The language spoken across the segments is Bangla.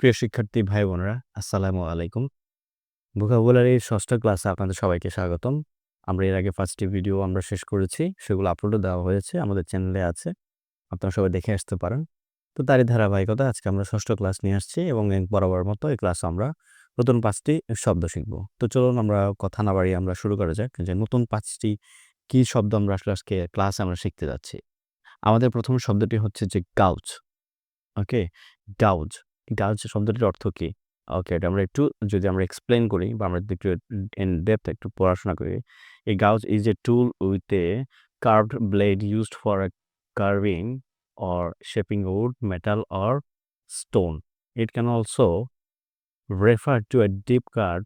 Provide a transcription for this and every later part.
প্রিয় শিক্ষার্থী ভাই বোনেরা আসসালামু আলাইকুম। ভোকাবুলারির ষষ্ঠ ক্লাসে আপনাদের সবাইকে স্বাগতম। আমরা এর আগে ফার্স্টটি ভিডিও আমরা শেষ করেছি, সেগুলো আপলোডও দেওয়া হয়েছে, আমাদের চ্যানেলে আছে। আপনারা সবাই দেখে আসতে পারেন। তো তারই ধারাবাহিকতা আজকে আমরা ষষ্ঠ ক্লাস নিয়ে আসছি এবং বরাবর মতো এই ক্লাসে আমরা নতুন পাঁচটি শব্দ শিখব। তো চলুন আমরা কথা না বাড়িয়ে আমরা শুরু করা যাক যে নতুন পাঁচটি কি শব্দ আমরা আসলে আজকে ক্লাসে আমরা শিখতে যাচ্ছি। আমাদের প্রথম শব্দটি হচ্ছে যে গাউজ ওকে গাউজ গাউজ শব্দটির অর্থ কি? ওকে এটা আমরা একটু যদি আমরা এক্সপ্লেন করি বা আমরা একটু ইন ডেপথ একটু পড়াশোনা করি, এই gouge is a tool with a curved blade used for carving or shaping wood metal or stone it can also refer to a deep cut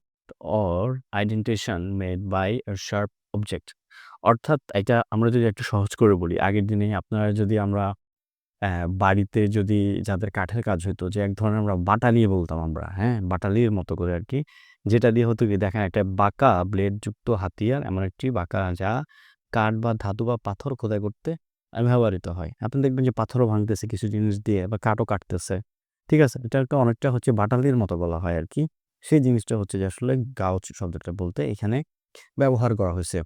or indentation made by a sharp object অর্থাৎ এটা আমরা যদি একটু সহজ করে বলি, আগের দিনে আপনারা যদি আমরা বাড়িতে যদি যাদের কাঠের কাজ হতো যে এক ধরনের আমরা বাটালি বলতাম আমরা হ্যাঁ? বাটালির মতো করে আর কি যেটা দিয়ে হতো কি, দেখেন একটা বাঁকা ব্লেড যুক্ত হাতিয়ার, এমন একটি বাঁকা যা কাঠ বা ধাতু বা পাথর খোদাই করতে ব্যবহৃত হয়। আপনি দেখবেন যে পাথরও ভাঙতেছে কিছু জিনিস দিয়ে বা কাঠও কাটতেছে, ঠিক আছে? এটা একটা অনেকটা হচ্ছে বাটালির মতো বলা হয় আর কি সেই জিনিসটা হচ্ছে যে আসলে গাউচ শব্দটা বলতে এখানে ব্যবহার করা হয়েছে।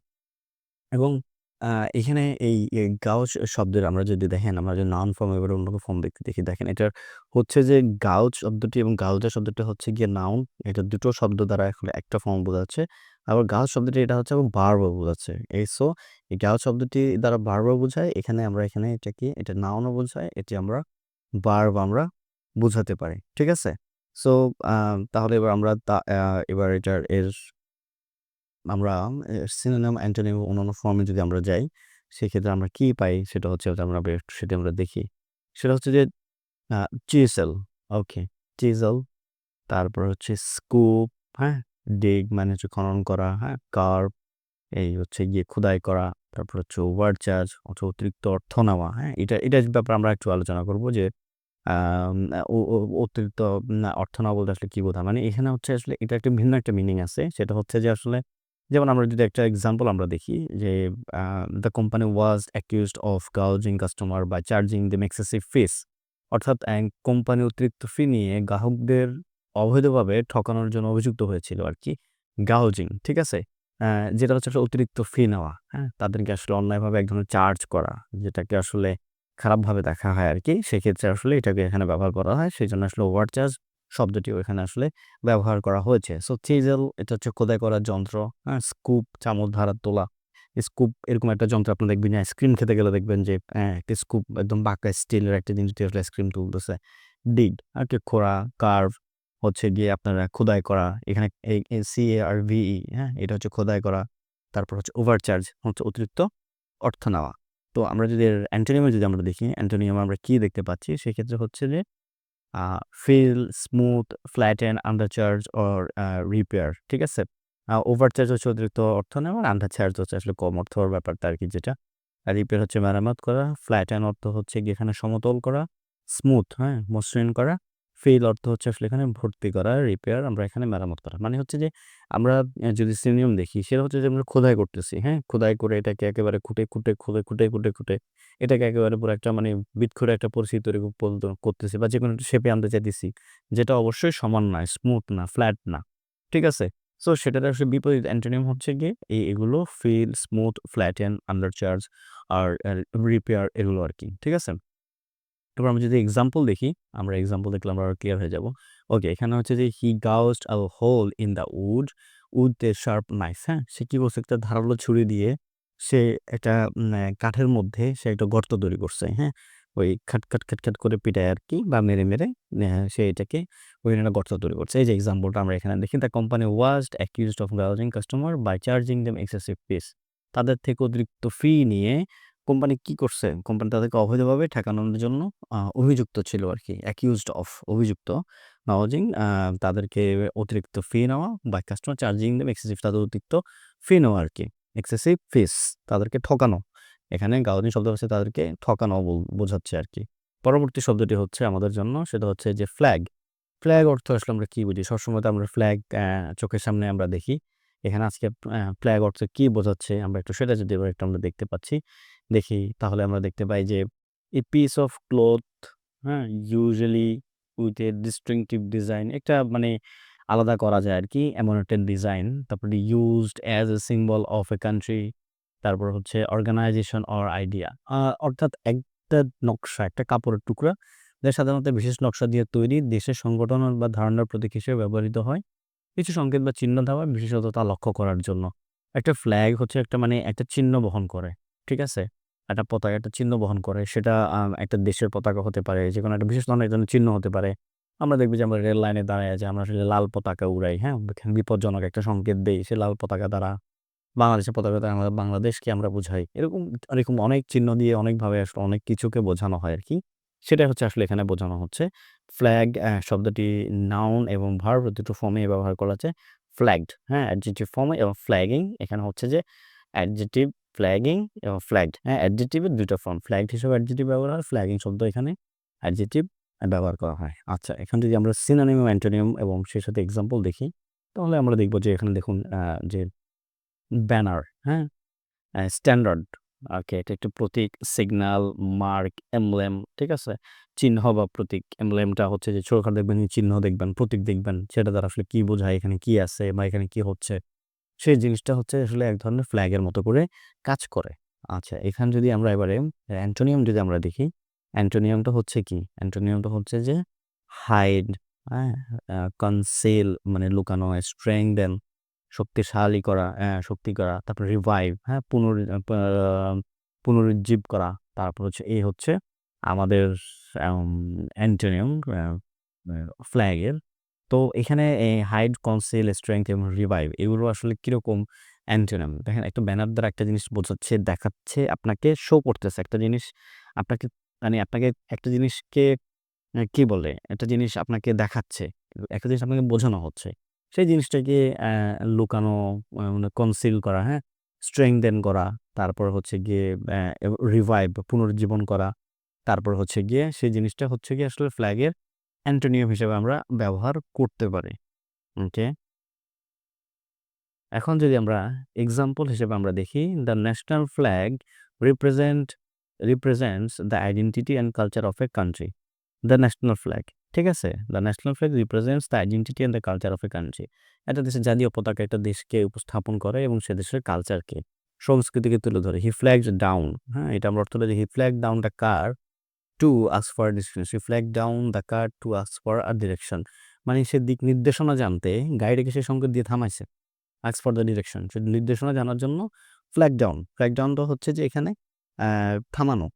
এবং এখানে এই এই গাউচ শব্দের আমরা যদি দেখেন, আমরা যদি নাউন ফর্ম এবার অন্য ফর্ম দেখতে দেখি, দেখেন এটার হচ্ছে যে গাউচ শব্দটি এবং গাউজা শব্দটা হচ্ছে গিয়ে নাউন এটা দুটো শব্দ দ্বারা এখন একটা ফর্ম বোঝাচ্ছে। আবার গাউচ শব্দটি এটা হচ্ছে আবার বারবার বোঝাচ্ছে। এই সো এই গাউচ শব্দটি দ্বারা বারবার বোঝায়, এখানে আমরা এখানে এটা কি, এটা নাউনও বোঝায়, এটি আমরা বার আমরা বোঝাতে পারি। ঠিক আছে? সো তাহলে এবার আমরা তা- এবার এটার এর আমরা সিনোনিম অ্যান্টোনিম অন্যান্য ফর্মে যদি আমরা যাই, সেক্ষেত্রে আমরা কি পাই? সেটা হচ্ছে আমরা সেটা আমরা দেখি। সেটা হচ্ছে যে চিজেল ওকে চিজেল তারপর হচ্ছে স্কুপ হ্যাঁ? ডিগ মানে হচ্ছে খনন করা হ্যাঁ? কার্ভ এই হচ্ছে গিয়ে খোদাই করা, তারপর হচ্ছে ওভার চার্জ অথবা অতিরিক্ত অর্থ নেওয়া হ্যাঁ? এটা এটার ব্যাপারে আমরা একটু আলোচনা করব যে অতিরিক্ত অর্থ নেওয়া বলতে আসলে কি বোঝায়? মানে এখানে হচ্ছে আসলে এটা একটা ভিন্ন একটা মিনিং আছে। সেটা হচ্ছে যে আসলে যেমন আমরা যদি একটা এক্সাম্পল আমরা দেখি যে the company was accused of gouging customer বা চার্জিং দেম এক্সেসিভ ফিস অর্থাৎ কোম্পানি অতিরিক্ত ফি নিয়ে গ্রাহকদের অবৈধভাবে ঠকানোর জন্য অভিযুক্ত হয়েছিল আর কি গাউজিং ঠিক আছে? যেটা হচ্ছে আসলে অতিরিক্ত ফি নেওয়া হ্যাঁ? তাদেরকে আসলে অন্যায়ভাবে এক ধরনের চার্জ করা, যেটাকে আসলে খারাপভাবে দেখা হয় আর কি সেক্ষেত্রে আসলে এটাকে এখানে ব্যবহার করা হয় সেই জন্য আসলে ওভার চার্জ শব্দটিও এখানে আসলে ব্যবহার করা হয়েছে। সো চিজেল এটা হচ্ছে খোদাই করার যন্ত্র। হ্যাঁ স্কুপ চামচ ধারার তোলা। স্কুপ এরকম একটা যন্ত্র আপনি দেখবেন আইসক্রিম খেতে গেলে দেখবেন যে হ্যাঁ একটা স্কুপ একদম বাঁকা স্টিলের একটা জিনিস দিয়ে আইসক্রিম তুলতেছে। ডিগ আর কি খোড়া কার্ভ হচ্ছে গিয়ে আপনারা খোদাই করা। এখানে সি এ আর ভিই হ্যাঁ এটা হচ্ছে খোদাই করা। তারপর হচ্ছে ওভার চার্জ হচ্ছে অতিরিক্ত অর্থ নেওয়া। তো আমরা যদি অ্যান্টোনিয়ামে যদি আমরা দেখি অ্যান্টোনিয়াম আমরা কি দেখতে পাচ্ছি? সেক্ষেত্রে হচ্ছে যে fill smooth flatten under charge or repair ঠিক আছে? ওভার চার্জ হচ্ছে অতিরিক্ত অর্থ নেওয়া আর আন্ডারচার্জ হচ্ছে আসলে কম অর্থ হওয়ার ব্যাপারটা আর কি যেটা? রিপেয়ার হচ্ছে মেরামত করা ফ্ল্যাটেন অর্থ হচ্ছে এখানে সমতল করা স্মুথ হ্যাঁ মসৃণ করা ফিল অর্থ হচ্ছে আসলে এখানে ভর্তি করা রিপেয়ার আমরা এখানে মেরামত করা। মানে হচ্ছে যে আমরা যদি সিনিয়ম দেখি, সেটা হচ্ছে যে আমরা খোদাই করতেছি হ্যাঁ? খোদাই করে এটাকে একেবারে খুঁটে খুঁটে খুঁটে খুঁটে খুঁটে খুঁটে, এটাকে একেবারে পুরো একটা মানে বিৎখুরে একটা পরিস্থিতি তৈরি করতেছি বা যে কোনো একটা শেপে আনতে চাইতেছি, যেটা অবশ্যই সমান না স্মুথ না ফ্ল্যাট না, ঠিক আছে? সো সেটার আসলে বিপরীত অ্যান্টোনিম হচ্ছে গিয়ে এই এগুলো fill smooth flat flatten under charge আর রিপেয়ার এগুলো আর কি, ঠিক আছে? এবার আমরা যদি এক্সাম্পল দেখি, আমরা এক্সাম্পল দেখলে আমরা ক্লিয়ার হয়ে যাব। ওকে এখানে হচ্ছে যে he gouged a hole in the wood wood a sharp knife হ্যাঁ? সে কী করছে? একটা ধারালো ছুরি দিয়ে সে একটা কাঠের মধ্যে সে একটা গর্ত তৈরি করছে হ্যাঁ? ওই খাট খাট খাট খাট করে পিটায় আর কি বা মেরে মেরে সে এটাকে ওইখানে একটা গর্ত তৈরি করছে। এই যে এক্সাম্পলটা আমরা এখানে দেখি the company was accused of gouging customer by charging them excessive fees তাদের থেকে অতিরিক্ত ফি নিয়ে কোম্পানি কি করছে? কোম্পানি তাদেরকে অবৈধভাবে ঠেকানোর জন্য অভিযুক্ত ছিল আর কি অ্যাকিউজড অফ অভিযুক্ত নাওজিং তাদেরকে অতিরিক্ত ফি নেওয়া বা কাস্টমার চার্জিং দেম এক্সেসিভ তাদের অতিরিক্ত ফি নেওয়া আর কি এক্সেসিভ ফিস তাদেরকে ঠকানো। এখানে গাউজিং শব্দ হচ্ছে তাদেরকে ঠকানো বোঝাচ্ছে আর কি পরবর্তী শব্দটি হচ্ছে আমাদের জন্য, সেটা হচ্ছে যে ফ্ল্যাগ ফ্ল্যাগ অর্থ আসলে আমরা কী বুঝি? সবসময় তো আমরা ফ্ল্যাগ চোখের সামনে আমরা দেখি। এখানে আজকে ফ্ল্যাগ অর্থ কী বোঝাচ্ছে? আমরা একটু সেটা যদি এবার একটু আমরা দেখতে পাচ্ছি। দেখি তাহলে আমরা দেখতে পাই যে এ পিস অফ ক্লোথ হ্যাঁ usually with a distinctive design একটা মানে আলাদা করা যায় আর কি এমন একটা ডিজাইন। তারপরে used as a symbol of a country. তারপর হচ্ছে অর্গানাইজেশন অর আইডিয়া। অর্থাৎ একটা নকশা, একটা কাপড়ের টুকরা যা সাধারণত বিশেষ নকশা দিয়ে তৈরি দেশের সংগঠন বা ধারণার প্রতীক হিসেবে ব্যবহৃত হয়। কিছু সংকেত বা চিহ্ন দেওয়া বিশেষত তা লক্ষ্য করার জন্য। একটা ফ্ল্যাগ হচ্ছে একটা মানে একটা চিহ্ন বহন করে। ঠিক আছে? একটা পতাকা একটা চিহ্ন বহন করে। সেটা একটা দেশের পতাকা হতে পারে, যে কোনো একটা বিশেষ ধরনের একজনের চিহ্ন হতে পারে। আমরা দেখব যে আমরা রেল লাইনে দাঁড়ায় যে আমরা আসলে লাল পতাকা উড়াই, হ্যাঁ? বিপজ্জনক একটা সংকেত দেই সে লাল পতাকা দ্বারা। বাংলাদেশের পতাকা দ্বারা আমরা বাংলাদেশকে আমরা বোঝাই এরকম এরকম অনেক চিহ্ন দিয়ে অনেকভাবে আসলে অনেক কিছুকে বোঝানো হয় আর কি সেটাই হচ্ছে আসলে এখানে বোঝানো হচ্ছে। ফ্ল্যাগ শব্দটি নাউন এবং ভার্ব দুটো ফর্মে ব্যবহার করা হচ্ছে। ফ্ল্যাগড, হ্যাঁ? অ্যাডজেক্টিভ ফর্মে এবং ফ্ল্যাগিং এখানে হচ্ছে যে অ্যাডজেক্টিভ, ফ্ল্যাগিং এবং ফ্ল্যাগড, হ্যাঁ? অ্যাডজেক্টিভের ২ টা ফর্ম। ফ্ল্যাগড হিসেবে অ্যাডজেক্টিভ ব্যবহার হয়, ফ্ল্যাগিং শব্দ এখানে অ্যাডজেটিভ ব্যবহার করা হয়। আচ্ছা, এখানে যদি আমরা সিনানিম অ্যান্টোনিয়াম এবং সেই সাথে এক্সাম্পল দেখি, তাহলে আমরা দেখব যে এখানে দেখুন যে ব্যানার, হ্যাঁ? স্ট্যান্ডার্ড, ওকে এটা একটু প্রতীক, সিগনাল, মার্ক, এমলেম ঠিক আছে? চিহ্ন বা প্রতীক। এমলেমটা হচ্ছে যে ছোটখাটো দেখবেন চিহ্ন দেখবেন, প্রতীক দেখবেন, সেটা দ্বারা আসলে কী বোঝায়, এখানে কি আছে বা এখানে কি হচ্ছে। সেই জিনিসটা হচ্ছে আসলে এক ধরনের ফ্ল্যাগের মতো করে কাজ করে। আচ্ছা, এখানে যদি আমরা এবারে অ্যান্টোনিয়াম যদি আমরা দেখি, অ্যান্টোনিয়ামটা হচ্ছে কি? অ্যান্টোনিয়ামটা হচ্ছে যে হাইড, হ্যাঁ? কনসিল মানে লুকানো, স্ট্রেংথেন শক্তিশালী করা, শক্তি করা, তারপর রিভাইভ, হ্যাঁ? পুনর পুনরুজ্জীব করা। তারপর হচ্ছে এই হচ্ছে আমাদের অ্যান্টোনিয়াম ফ্ল্যাগের। তো এখানে হাইড, কনসিল, স্ট্রেংথ এবং রিভাইভ এগুলো আসলে কীরকম অ্যান্টোনিম? দেখেন একটা ব্যানার দ্বারা একটা জিনিস বোঝাচ্ছে, দেখাচ্ছে, আপনাকে শো করতেছে। একটা জিনিস আপনাকে মানে আপনাকে একটা জিনিসকে কি বলে? একটা জিনিস আপনাকে দেখাচ্ছে। একটা জিনিস আপনাকে বোঝানো হচ্ছে। সেই জিনিসটাকে লুকানো, মানে কনসিল করা, হ্যাঁ? স্ট্রেংথেন করা, তারপর হচ্ছে গিয়ে রিভাইভ পুনরুজ্জীবন করা। তারপর হচ্ছে গিয়ে সেই জিনিসটা হচ্ছে গিয়ে আসলে ফ্ল্যাগের অ্যান্টোনিয়াম হিসেবে আমরা ব্যবহার করতে পারি। ওকে? এখন যদি আমরা এক্সাম্পল হিসেবে আমরা দেখি, the national flag represent represents the identity and culture of a country. The national flag, ঠিক আছে? The national flag represents the identity and the culture of a country. একটা দেশের জাতীয় পতাকা একটা দেশকে উপস্থাপন করে এবং সে দেশের কালচারকে, সংস্কৃতিকে তুলে ধরে। হি ফ্ল্যাগ ডাউন, হ্যাঁ? এটা আমরা অর্থটা যে he flag down the car to ask for direction. He flagged down the car to ask for a direction. মানে সে দিক নির্দেশনা জানতে গাড়িটাকে সে সংকেত দিয়ে থামাইছে। Ask for the direction. সে নির্দেশনা জানার জন্য ফ্ল্যাগ ডাউন। ফ্ল্যাগ ডাউনটা হচ্ছে যে এখানে থামানো।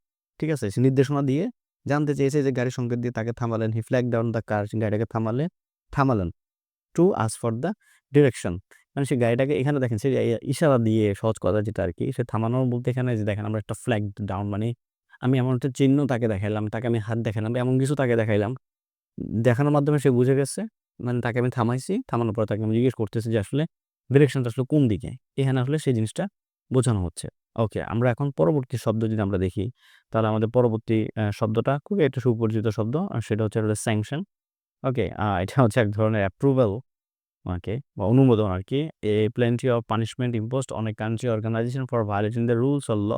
ঠিক আছে? সে নির্দেশনা দিয়ে জানতে চেয়েছে যে গাড়ির সংকেত দিয়ে তাকে থামালেন। He flag down the car গাড়িটাকে থামালে, থামালেন। To ask for the direction. মানে সে গাড়িটাকে এখানে দেখেন, সে ইশারা দিয়ে সহজ কথা যেটা আর কি, সে থামানোর বলতে এখানে যে দেখেন, আমরা একটা ফ্ল্যাগ ডাউন মানে আমি এমন একটা চিহ্ন তাকে দেখাইলাম, তাকে আমি হাত দেখাইলাম, এমন কিছু তাকে দেখাইলাম। দেখানোর মাধ্যমে সে বুঝে গেছে। মানে তাকে আমি থামাইছি। থামানোর পরে তাকে আমি জিজ্ঞেস করতেছি যে আসলে ডিরেকশনটা আসলে কোন দিকে? এখানে আসলে সেই জিনিসটা বোঝানো হচ্ছে। ওকে, আমরা এখন পরবর্তী শব্দ যদি আমরা দেখি, তাহলে আমাদের পরবর্তী শব্দটা খুবই একটা সুপরিচিত শব্দ। সেটা হচ্ছে হলো স্যাংশন। ওকে, এটা হচ্ছে এক ধরনের অ্যাপ্রুভাল ওকে বা অনুমোদন আর কি a plenty of punishment imposed on a country organisation for violating the rules or law,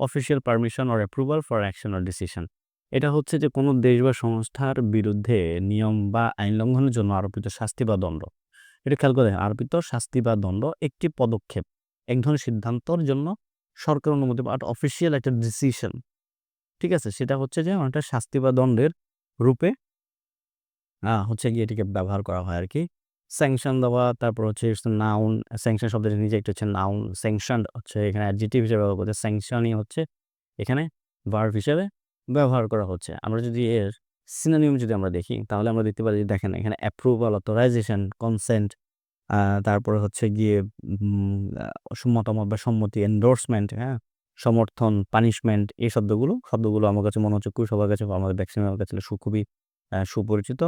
official permission or approval for action or decision. এটা হচ্ছে যে কোনো দেশ বা সংস্থার বিরুদ্ধে নিয়ম বা আইন লঙ্ঘনের জন্য আরোপিত শাস্তি বা দণ্ড। এটা খেয়াল করে আরোপিত শাস্তি বা দণ্ড একটি পদক্ষেপ, এক ধরনের সিদ্ধান্তর জন্য সরকার অনুমতি বা অফিসিয়াল একটা ডিসিশন। ঠিক আছে? সেটা হচ্ছে যে অনেকটা শাস্তি বা দণ্ডের রূপে হচ্ছে গিয়ে এটিকে ব্যবহার করা হয় আরকি। স্যাংশন দেওয়া, তারপর হচ্ছে নাউন, স্যাংশন শব্দটা নিজে একটা হচ্ছে নাউন, স্যাংশন হচ্ছে এখানে অ্যাডজেক্টিভ হিসেবে ব্যবহার করছে। স্যাংশনই হচ্ছে এখানে ভার্ব হিসেবে ব্যবহার করা হচ্ছে। আমরা যদি এর সিনোনিম যদি আমরা দেখি, তাহলে আমরা দেখতে পারি দেখেন এখানে অ্যাপ্রুভাল, অথরাইজেশন, কনসেন্ট, তারপরে হচ্ছে গিয়ে মতামত বা সম্মতি, এন্ডোর্সমেন্ট, হ্যাঁ? সমর্থন, পানিশমেন্ট এই শব্দগুলো, শব্দগুলো আমার কাছে মনে হচ্ছে খুবই সবার কাছে আমাদের ম্যাক্সিমামের কাছে খুবই সুপরিচিত।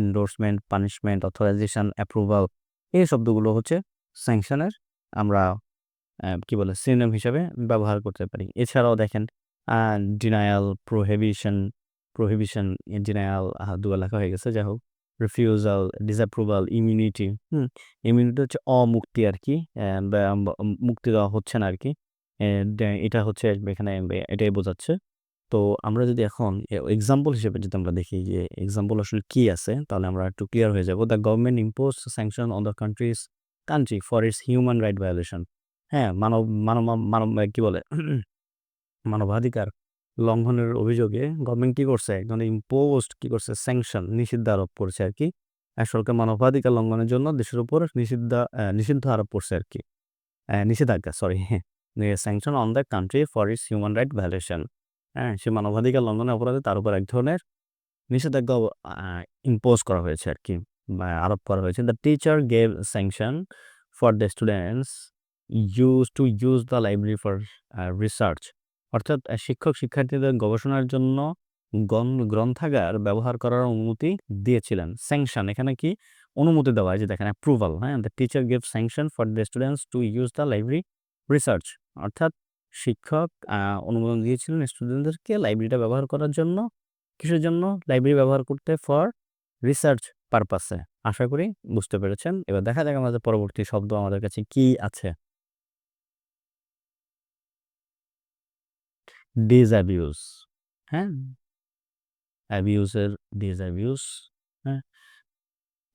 এন্ডোর্সমেন্ট, পানিশমেন্ট, অথরাইজেশন, অ্যাপ্রুভাল এই শব্দগুলো হচ্ছে স্যাংশনের আমরা কি বলে সিনোনিম হিসাবে ব্যবহার করতে পারি। এছাড়াও দেখেন ডিনায়াল, প্রোহিবিশন, প্রোহিবিশন, ডিনায়াল ২ লেখা হয়ে গেছে যাই হোক। Refusal, disapproval, immunity, hmm? Immunity হচ্ছে অমুক্তি আর কি মুক্তি দেওয়া হচ্ছে না আর কি এটা হচ্ছে এখানে এটাই বোঝাচ্ছে। তো আমরা যদি এখন এক্সাম্পল হিসেবে যদি আমরা দেখি যে এক্সাম্পল আসলে কি আছে তাহলে আমরা একটু ক্লিয়ার হয়ে যাব। The government impose sanction on the countries country for its human right violation. হ্যাঁ, মানব মানব মানব কি বলে মানবাধিকার লঙ্ঘনের অভিযোগে গভর্নমেন্ট কি করছে? একজন ইম্পোজড কি করছে? স্যাংশন নিষিদ্ধ আরোপ করছে আর কি সরকার মানবাধিকার লঙ্ঘনের জন্য দেশের উপর নিষিদ্ধা নিষিদ্ধ আরোপ করছে আরকি। অ্যা নিষেধাজ্ঞা sorry sanction on the country for its human right violation. হ্যাঁ, সে মানবাধিকার লঙ্ঘনের অপরাধে তার উপর এক ধরনের নিষেধাজ্ঞা ইম্পোজ করা হয়েছে আরকি বা আরোপ করা হয়েছে। The teacher gave sanction for the students use to use the library for research. অর্থাৎ শিক্ষক শিক্ষার্থীদের গবেষণার জন্য গ্রন্থাগার ব্যবহার করার অনুমতি দিয়েছিলেন। স্যাংশন এখানে কি অনুমতি দেওয়া যে দেখেন অ্যাপ্রুভাল হ্যাঁ? The teacher gave sanction for the students to use the library research. অর্থাৎ শিক্ষক অনুমোদন দিয়েছিলেন স্টুডেন্টদেরকে লাইব্রেরিটা ব্যবহার করার জন্য। কিসের জন্য? লাইব্রেরি ব্যবহার করতে ফর রিসার্চ পারপাসে। আশা করি বুঝতে পেরেছেন। এবার দেখা যাক আমাদের পরবর্তী শব্দ আমাদের কাছে কি আছে? ডিসঅ্যাবিউজ হ্যাঁ? অ্যাবিউজের ডিসঅ্যাবিউজ হ্যাঁ?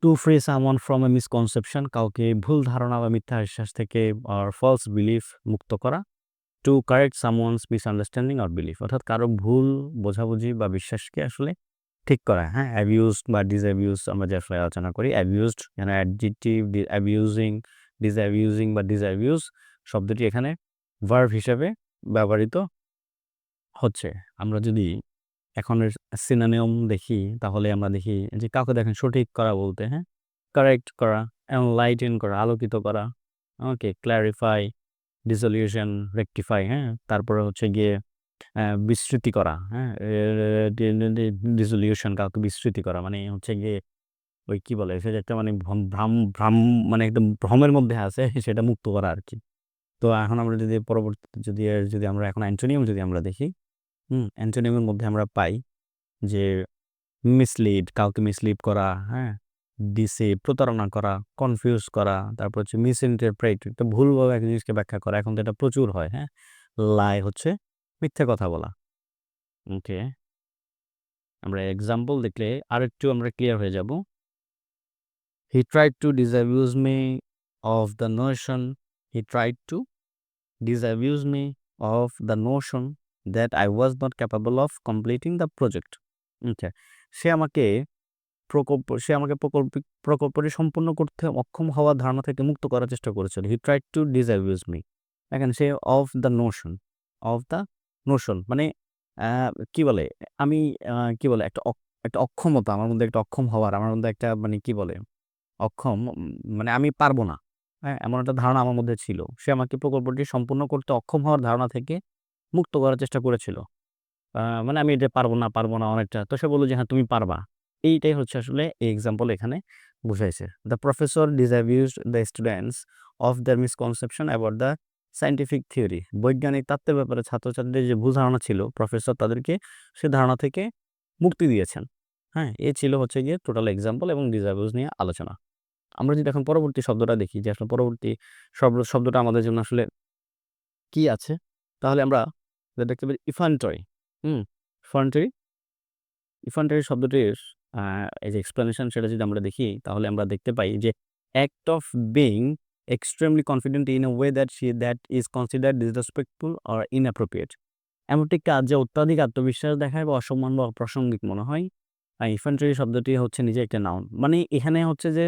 To free someone from a misconception কাউকে ভুল ধারণা বা মিথ্যা বিশ্বাস থেকে ফলস বিলিফ মুক্ত করা। To correct someone's misunderstanding or belief অর্থাৎ কারও ভুল বোঝাবুঝি বা বিশ্বাসকে আসলে ঠিক করা। হ্যাঁ? অ্যাবিউজড বা ডিসঅ্যাবিউজ আমরা যে আসলে আলোচনা করি। অ্যাবিউজড এখানে অ্যাডজেক্টিভ, অ্যাবিউজিং, ডিসঅ্যাবিউজিং বা ডিসঅ্যাবিউজ শব্দটি এখানে ভার্ভ হিসেবে ব্যবহৃত হচ্ছে। আমরা যদি এখন এর সিনোনিম দেখি তাহলে আমরা দেখি যে কাউকে দেখেন সঠিক করা বলতে হ্যাঁ? কারেক্ট করা, এনলাইটেন করা, আলোকিত করা, ওকে ক্লারিফাই, ডিসোলিউশন, রেকটিফাই হ্যাঁ? তারপরে হচ্ছে গিয়ে অ্যা বিস্মৃতি করা হ্যাঁ? ডিসোলিউশন কাউকে বিস্মৃতি করা মানে হচ্ছে গিয়ে ওই কি বলে? সে একটা মানে ভ্রম ভ্রাম মানে একদম ভ্রমের মধ্যে আছে সেটা মুক্ত করা আর কি তো এখন আমরা যদি পরবর্তীতে যদি যদি আমরা এখন অ্যান্টোনিয়াম যদি আমরা দেখি, হুম? অ্যান্টোনিয়ামের মধ্যে আমরা পাই যে মিসলিড কাউকে মিসলিড করা, হ্যাঁ? ডিসিভ প্রতারণা করা, কনফিউজ করা, তারপর হচ্ছে মিসইন্টারপ্রেট একটা ভুলভাবে একটা জিনিসকে ব্যাখ্যা করা। এখন তো এটা প্রচুর হয়, হ্যাঁ? লাই হচ্ছে মিথ্যে কথা বলা। ওকে। আমরা এক্সাম্পল দেখলে আরেকটু আমরা ক্লিয়ার হয়ে যাব। He tried to disabuse me of the notion he tried to disabuse me of the notion that I was not capable of completing the project. Okay. সে আমাকে প্রকল্প সে আমাকে প্রকল্পিক প্রকল্পটি সম্পূর্ণ করতে অক্ষম হওয়ার ধারণা থেকে মুক্ত করার চেষ্টা করেছিল। He tried to disabuse me. দেখেন সে of the notion, of the notion মানে কি বলে? আমি কি বলে? একটা একটা অক্ষমতা আমার মধ্যে একটা অক্ষম হওয়ার, আমার মধ্যে একটা মানে কি বলে? অক্ষম মানে আমি পারব না। হ্যাঁ? এমন একটা ধারণা আমার মধ্যে ছিল। সে আমাকে প্রকল্পটি সম্পূর্ণ করতে অক্ষম হওয়ার ধারণা থেকে মুক্ত করার চেষ্টা করেছিল। মানে আমি এটা পারব না, পারব না অনেকটা। তো সে বলল যে, "হ্যাঁ, তুমি পারবা।" এইটাই হচ্ছে আসলে এই এক্সাম্পল এখানে বুঝাইছে। The professor disabused the students of their misconception about the scientific theory. বৈজ্ঞানিক তত্ত্বের ব্যাপারে ছাত্রছাত্রীদের যে ভুল ধারণা ছিল, প্রফেসর তাদেরকে সে ধারণা থেকে মুক্তি দিয়েছেন। হ্যাঁ? এ ছিল হচ্ছে গিয়ে টোটাল এক্সাম্পল এবং ডিসঅ্যাবিউজ নিয়ে আলোচনা। আমরা যদি এখন পরবর্তী শব্দটা দেখি যে আসলে পরবর্তী শব্দ শব্দটা আমাদের জন্য আসলে কি আছে? তাহলে আমরা দেখতে পারি ইফান্টরি। হুম? ইফান্টরি ইফান্টরি শব্দটির এই যে এক্সপ্লেনেশন সেটা যদি আমরা দেখি, তাহলে আমরা দেখতে পাই যে act of being extremely confident in a way that she that is considered disrespectful or inappropriate. এমন একটি কাজ যা অত্যাধিক আত্মবিশ্বাস দেখায় বা অসম্মান বা অপ্রাসঙ্গিক মনে হয়। আর শব্দটি হচ্ছে নিজে একটা নাউন। মানে এখানে হচ্ছে যে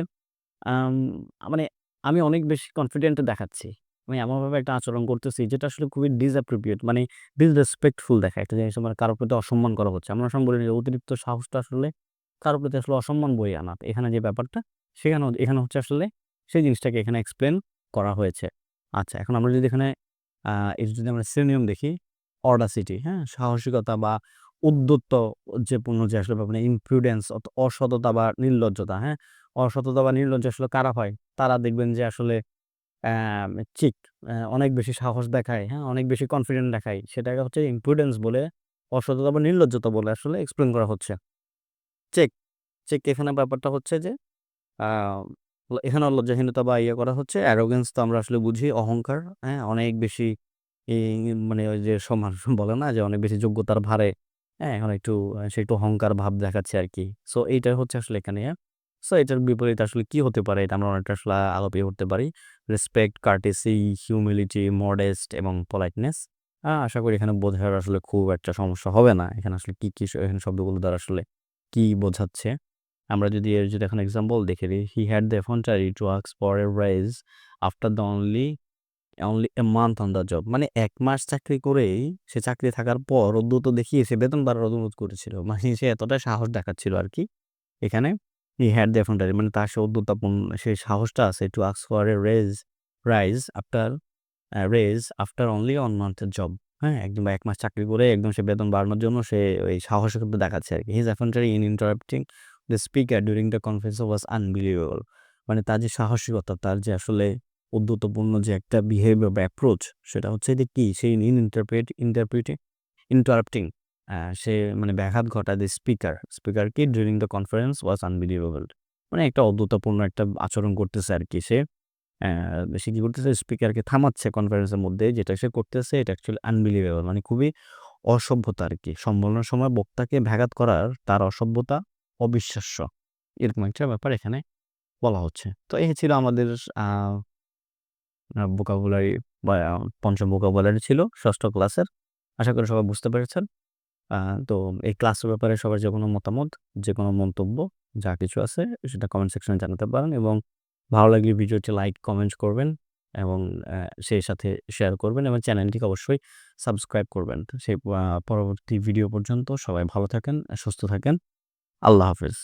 মানে আমি অনেক বেশি কনফিডেন্ট দেখাচ্ছি। আমি এমনভাবে একটা আচরণ করতেছি যেটা আসলে খুবই ডিসঅ্যাপ্রোপ্রিয়েট মানে ডিসরেসপেক্টফুল দেখায়। একটা জিনিস আমার কারোর প্রতি অসম্মান করা হচ্ছে। আমরা সবসময় বলি যে অতিরিক্ত সাহসটা আসলে কারও প্রতি আসলে অসম্মান বয়ে আনা। এখানে যে ব্যাপারটা সেখানেও এখানে হচ্ছে আসলে সেই জিনিসটাকে এখানে এক্সপ্লেন করা হয়েছে। আচ্ছা এখন আমরা যদি এখানে এর যদি আমরা সিনোনিম দেখি অডাসিটি, হ্যাঁ? সাহসিকতা বা উদ্ধত্ত যে পূর্ণ যে আসলে মানে ইমপ্রুডেন্স অসততা বা নির্লজ্জতা, হ্যাঁ? অসততা বা নির্লজ্জ আসলে কারা হয়? তারা দেখবেন যে আসলে চিক অনেক বেশি সাহস দেখায়, হ্যাঁ? অনেক বেশি কনফিডেন্ট দেখায়। সেটাকে হচ্ছে ইমপ্রুডেন্স বলে, অসততা বা নির্লজ্জতা বলে আসলে এক্সপ্লেন করা হচ্ছে। চেক, চেক এখানে ব্যাপারটা হচ্ছে যে এখানে লজ্জাহীনতা বা ইয়ে করা হচ্ছে। অ্যারোগেন্স তো আমরা আসলে বুঝি অহংকার, হ্যাঁ? অনেক বেশি মানে ওই যে সমান বলে না যে অনেক বেশি যোগ্যতার ভারে হ্যাঁ? এখন একটু আহ, সে একটু অহংকার ভাব দেখাচ্ছে আর কি সো এইটা হচ্ছে আসলে এখানে। সো এটার বিপরীত আসলে কি হতে পারে? এটা আমরা অনেকটা আসলে আলোপিয়ে করতে পারি। রেসপেক্ট কার্টেসি হিউমিলিটি মডেস্ট এবং পলাইটনেস আশা করি এখানে বোঝার আসলে খুব একটা সমস্যা হবে না। এখানে আসলে কি কি এখানে শব্দগুলো দ্বারা আসলে কি বোঝাচ্ছে? আমরা যদি এর যদি এখন এক্সাম্পল দেখে দিই he had the effrontery to আক্স for a rise after the only only a month on the job মানে এক মাস চাকরি করেই সে চাকরি থাকার পর উদ্যত দেখিয়ে সে বেতন বাড়ার অনুরোধ করেছিল। মানে সে এতটা সাহস দেখাচ্ছিল আর কি। এখানে হি হ্যাড দ্য এফন্টারি মানে তার সে উদ্যতাপূর্ণ সেই সাহসটা আছে to আক্স for a raise rise after raise after only one মান্থের job হ্যাঁ একদম এক মাস চাকরি করে একদম সে বেতন বাড়ানোর জন্য সে ওই সাহসিকতা দেখাচ্ছে আর কি his effrontery in interrupting the speaker during the conference was unbelievable মানে তার যে সাহসিকতা, তার যে আসলে উদ্যতপূর্ণ যে একটা বিহেভিয়ার বা অ্যাপ্রোচ সেটা হচ্ছে যে কি? সেই ইন ইন্টারপ্রেট ইন্টারপ্রিটে ইন্টারাপ্টিং সে মানে ব্যাঘাত ঘটায় দ্য স্পিকার স্পিকার কি during the conference was unbelievable মানে একটা অদ্ভুতপূর্ণ একটা আচরণ করতেছে আর কি সে। সে কি করতেছে? স্পিকারকে থামাচ্ছে কনফারেন্সের মধ্যে। যেটা সে করতেছে, এটা অ্যাকচুয়ালি আনবিলিভেবল মানে খুবই অসভ্যতা আর কি সম্মেলনের সময় বক্তাকে ব্যাঘাত করার তার অসভ্যতা অবিশ্বাস্য। এরকম একটা ব্যাপার এখানে বলা হচ্ছে। তো এই ছিল আমাদের ভোকাবুলারি বা পঞ্চম ভোকাবুলারি ছিল ষষ্ঠ ক্লাসের আশা করি সবাই বুঝতে পেরেছেন। তো এই ক্লাসের ব্যাপারে সবার যে কোনো মতামত, যে কোনো মন্তব্য, যা কিছু আছে, সেটা কমেন্ট সেকশনে জানাতে পারেন এবং ভালো লাগলে ভিডিওটি লাইক, কমেন্ট করবেন এবং সেই সাথে শেয়ার করবেন এবং চ্যানেলটিকে অবশ্যই সাবস্ক্রাইব করবেন। সেই পরবর্তী ভিডিও পর্যন্ত সবাই ভালো থাকেন, সুস্থ থাকেন। আল্লাহ হাফেজ।